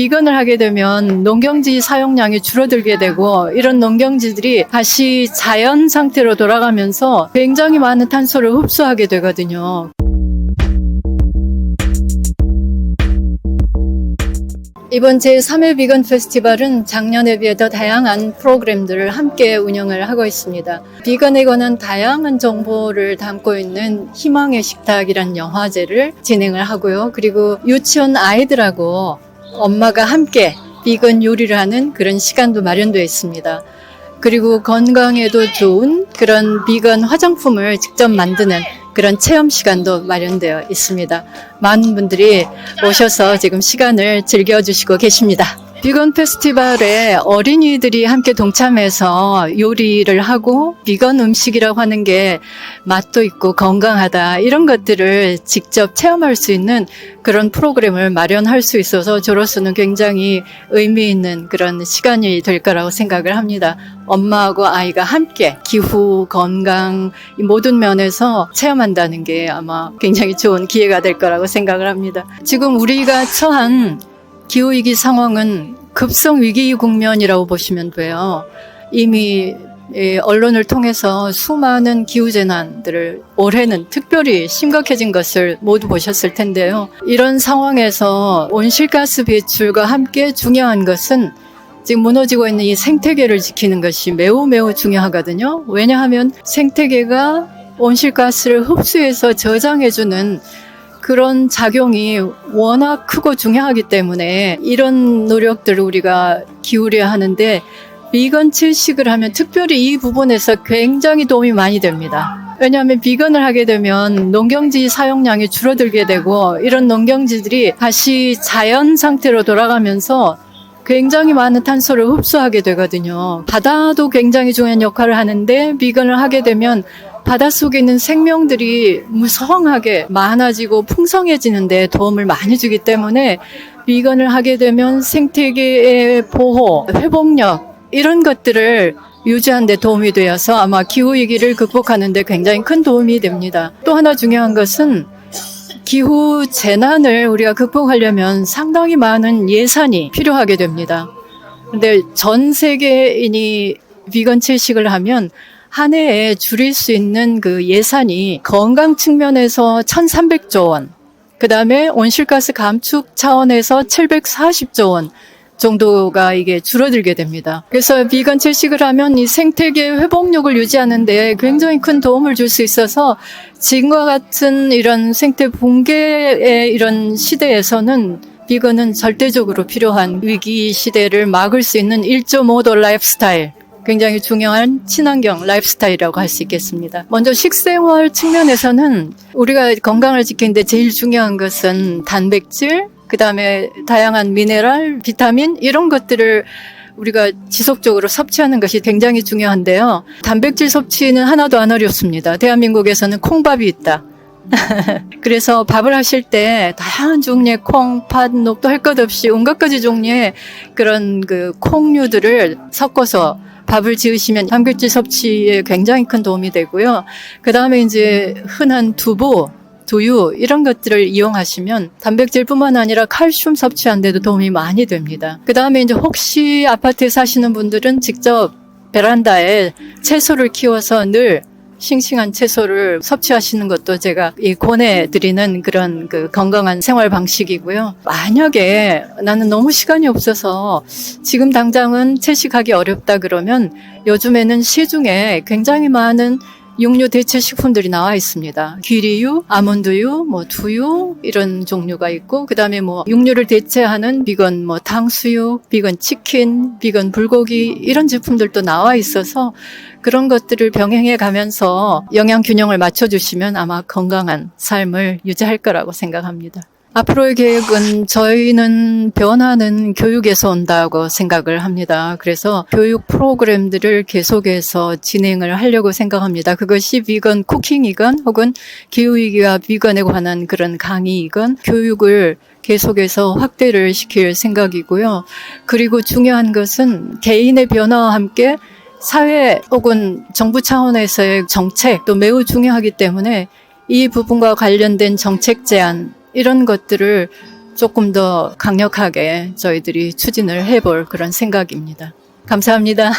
비건을 하게 되면 농경지 사용량이 줄어들게 되고 이런 농경지들이 다시 자연 상태로 돌아가면서 굉장히 많은 탄소를 흡수하게 되거든요. 이번 제3회 비건 페스티벌은 작년에 비해 더 다양한 프로그램들을 함께 운영을 하고 있습니다. 비건에 관한 다양한 정보를 담고 있는 희망의 식탁이란 영화제를 진행을 하고요. 그리고 유치원 아이들하고 엄마가 함께 비건 요리를 하는 그런 시간도 마련되어 있습니다. 그리고 건강에도 좋은 그런 비건 화장품을 직접 만드는 그런 체험 시간도 마련되어 있습니다. 많은 분들이 오셔서 지금 시간을 즐겨주시고 계십니다. 비건 페스티벌에 어린이들이 함께 동참해서 요리를 하고 비건 음식이라고 하는 게 맛도 있고 건강하다 이런 것들을 직접 체험할 수 있는 그런 프로그램을 마련할 수 있어서 저로서는 굉장히 의미 있는 그런 시간이 될 거라고 생각을 합니다. 엄마하고 아이가 함께 기후, 건강 이 모든 면에서 체험한다는 게 아마 굉장히 좋은 기회가 될 거라고 생각을 합니다. 지금 우리가 처한 기후위기 상황은 급성 위기 국면이라고 보시면 돼요. 이미 예, 언론을 통해서 수많은 기후재난들을 올해는 특별히 심각해진 것을 모두 보셨을 텐데요. 이런 상황에서 온실가스 배출과 함께 중요한 것은 지금 무너지고 있는 이 생태계를 지키는 것이 매우 매우 중요하거든요. 왜냐하면 생태계가 온실가스를 흡수해서 저장해주는 그런 작용이 워낙 크고 중요하기 때문에 이런 노력들을 우리가 기울여야 하는데 비건 채식을 하면 특별히 이 부분에서 굉장히 도움이 많이 됩니다. 왜냐하면 비건을 하게 되면 농경지 사용량이 줄어들게 되고 이런 농경지들이 다시 자연 상태로 돌아가면서 굉장히 많은 탄소를 흡수하게 되거든요. 바다도 굉장히 중요한 역할을 하는데 비건을 하게 되면 바닷속에 있는 생명들이 무성하게 많아지고 풍성해지는데 도움을 많이 주기 때문에 비건을 하게 되면 생태계의 보호, 회복력 이런 것들을 유지하는 데 도움이 되어서 아마 기후 위기를 극복하는 데 굉장히 큰 도움이 됩니다. 또 하나 중요한 것은 기후 재난을 우리가 극복하려면 상당히 많은 예산이 필요하게 됩니다. 근데 전 세계인이 비건 채식을 하면 한 해에 줄일 수 있는 그 예산이 건강 측면에서 1,300조 원, 그 다음에 온실가스 감축 차원에서 740조 원 정도가 이게 줄어들게 됩니다. 그래서 비건 채식을 하면 이 생태계 회복력을 유지하는데 굉장히 큰 도움을 줄 수 있어서 지금과 같은 이런 생태 붕괴의 이런 시대에서는 비건은 절대적으로 필요한 위기 시대를 막을 수 있는 1.5도 라이프스타일 굉장히 중요한 친환경 라이프스타일이라고 할 수 있겠습니다. 먼저 식생활 측면에서는 우리가 건강을 지키는데 제일 중요한 것은 단백질, 그 다음에 다양한 미네랄, 비타민 이런 것들을 우리가 지속적으로 섭취하는 것이 굉장히 중요한데요. 단백질 섭취는 하나도 안 어렵습니다. 대한민국에서는 콩밥이 있다. 그래서 밥을 하실 때 다양한 종류의 콩, 팥, 녹도 할 것 없이 온갖 가지 종류의 그런 그 콩류들을 섞어서 밥을 지으시면 단백질 섭취에 굉장히 큰 도움이 되고요. 그 다음에 이제 흔한 두부, 두유 이런 것들을 이용하시면 단백질뿐만 아니라 칼슘 섭취하는데도 도움이 많이 됩니다. 그 다음에 이제 혹시 아파트에 사시는 분들은 직접 베란다에 채소를 키워서 늘 싱싱한 채소를 섭취하시는 것도 제가 이 권해드리는 그런 그 건강한 생활 방식이고요. 만약에 나는 너무 시간이 없어서 지금 당장은 채식하기 어렵다 그러면 요즘에는 시중에 굉장히 많은 육류 대체 식품들이 나와 있습니다. 귀리유, 아몬드유, 뭐 두유 이런 종류가 있고 그다음에 뭐 육류를 대체하는 비건 뭐 탕수육, 비건 치킨, 비건 불고기 이런 제품들도 나와 있어서 그런 것들을 병행해 가면서 영양 균형을 맞춰 주시면 아마 건강한 삶을 유지할 거라고 생각합니다. 앞으로의 계획은 저희는 변화는 교육에서 온다고 생각을 합니다. 그래서 교육 프로그램들을 계속해서 진행을 하려고 생각합니다. 그것이 비건 쿠킹이건 혹은 기후위기와 비건에 관한 그런 강의이건 교육을 계속해서 확대를 시킬 생각이고요. 그리고 중요한 것은 개인의 변화와 함께 사회 혹은 정부 차원에서의 정책도 매우 중요하기 때문에 이 부분과 관련된 정책 제안 이런 것들을 조금 더 강력하게 저희들이 추진을 해볼 그런 생각입니다. 감사합니다.